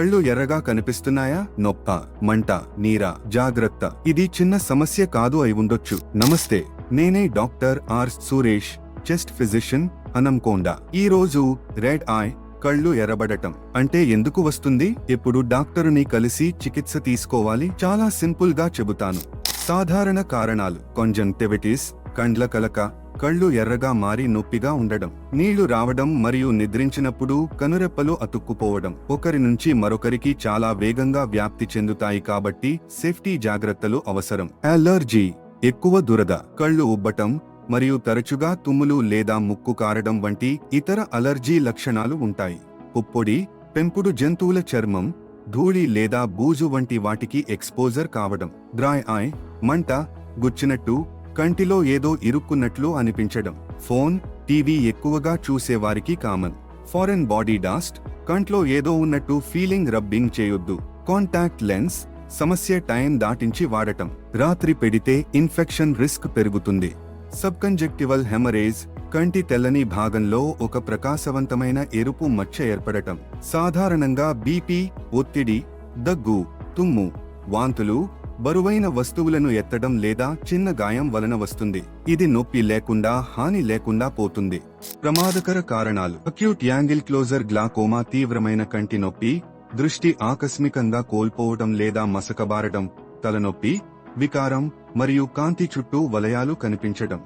కళ్ళు ఎర్రగా కనిపిస్తున్నాయా? నొప్ప మంట నీరా జాగ్రత్త. ఇది చిన్న సమస్య కాదు అయి ఉండొచ్చు. నమస్తే నేనే doctor R Suresh chest physician Hanamkonda. ఈ రోజు రెడ్ ఐ కళ్ళు ఎర్రబడటం. అంటే ఎందుకు వస్తుంది? ఇప్పుడు డాక్టరుని కలిసి చికిత్స తీసుకోవాలి? చాలా సింపుల్గా చెబుతాను. సాధారణ కారణాలు. కొంజంక్టివిటీస్ కండ్ల కలక కళ్ళు ఎర్రగా మారి నొప్పిగా ఉండడం నీళ్ళు రావడం మరియు నిద్రించినప్పుడు కనురెప్పలు అతుక్కుపోవడం ఒకరి నుంచి మరొకరికి చాలా వేగంగా వ్యాప్తి చెందుతాయి కాబట్టి సేఫ్టీ జాగ్రత్తలు అవసరం. అలర్జీ ఎక్కువ దురద కళ్ళు ఉబ్బటం మరియు తరచుగా తుమ్ములు లేదా ముక్కు కారడం వంటి ఇతర అలర్జీ లక్షణాలు ఉంటాయి. పుప్పొడి పెంపుడు జంతువుల చర్మం ధూళి లేదా బూజు వంటి వాటికి ఎక్స్పోజర్ కావడం డ్రాయ్ ఐ మంట గుచ్చినట్టు కంటిలో ఏదో ఇరుక్కున్నట్లు అనిపించడం. ఫోన్ టీవీ ఎక్కువగా చూసేవారికి కామన్. ఫారెన్ బాడీ డాస్ట్ కంట్లో ఏదో ఉన్నట్టు ఫీలింగ్ రబ్బింగ్ చేయొద్దు. కాంటాక్ట్ లెన్స్ సమస్య టైం దాటించి వాడటం. రాత్రి పెడితే ఇన్ఫెక్షన్ రిస్క్ పెరుగుతుంది. సబ్కంజెక్టివల్ హెమరేజ్ కంటి తెల్లని భాగంలో ఒక ప్రకాశవంతమైన ఎరుపు మచ్చ ఏర్పడటం. సాధారణంగా బీపీ ఒత్తిడి దగ్గు తుమ్ము వాంతులు బరువైన వస్తువులను ఎత్తడం లేదా చిన్న గాయం వలన వస్తుంది. ఇది నొప్పి లేకుండా హాని లేకుండా పోతుంది. ప్రమాదకర కారణాలు. అక్యూట్ యాంగిల్ క్లోజర్ గ్లాకోమా తీవ్రమైన కంటి నొప్పి దృష్టి ఆకస్మికంగా కోల్పోవడం లేదా మసకబారడం తలనొప్పి వికారం మరియు కాంతి చుట్టూ వలయాలు కనిపించడం.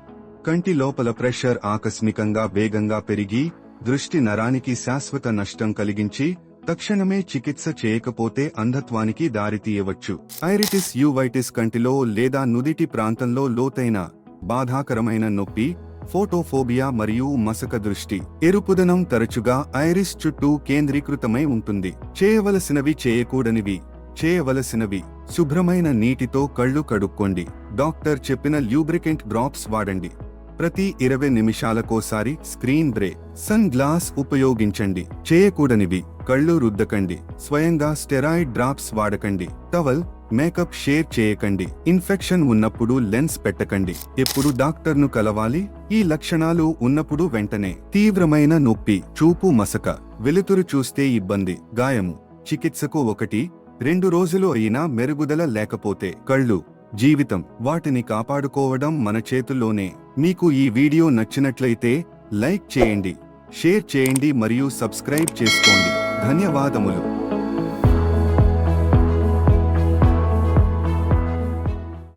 కంటి లోపల ప్రెషర్ ఆకస్మికంగా వేగంగా పెరిగి దృష్టి నరానికి శాశ్వత నష్టం కలిగించి తక్షణమే చికిత్స చేయకపోతే అంధత్వానికి దారితీయవచ్చు ఐరిటిస్ యూవైటిస్ కంటిలో లేదా నుదిటి ప్రాంతంలో లోతైన బాధాకరమైన నొప్పి ఫోటోఫోబియా మరియు మసక దృష్టి. ఎరుపుదనం తరచుగా ఐరిస్ చుట్టూ కేంద్రీకృతమై ఉంటుంది. చేయవలసినవి చేయకూడనివి. చేయవలసినవి. శుభ్రమైన నీటితో కళ్ళు కడుక్కోండి. డాక్టర్ చెప్పిన ల్యూబ్రికెంట్ డ్రాప్స్ వాడండి. ప్రతి ఇరవై నిమిషాలకోసారి స్క్రీన్ బ్రే సన్ గ్లాస్ ఉపయోగించండి. చేయకూడనివి. కళ్ళు రుద్దకండి స్వయంగా స్టెరాయిడ్ డ్రాప్స్ వాడకండి. టవల్ మేకప్ షేర్ చేయకండి. ఇన్ఫెక్షన్ ఉన్నప్పుడు లెన్స్ పెట్టకండి. ఎప్పుడు డాక్టర్ను కలవాలి? ఈ లక్షణాలు ఉన్నప్పుడు వెంటనే. తీవ్రమైన నొప్పి చూపు మసక వెలుతురు చూస్తే ఇబ్బంది గాయము. చికిత్సకు ఒకటి రెండు రోజులు అయినా మెరుగుదల లేకపోతే కళ్ళు జీవితం వాటిని కాపాడుకోవడం మన చేతుల్లోనే. మీకు ఈ వీడియో నచ్చినట్లయితే లైక్ చేయండి షేర్ చేయండి మరియు సబ్స్క్రైబ్ చేసుకోండి. ధన్యవాదములు.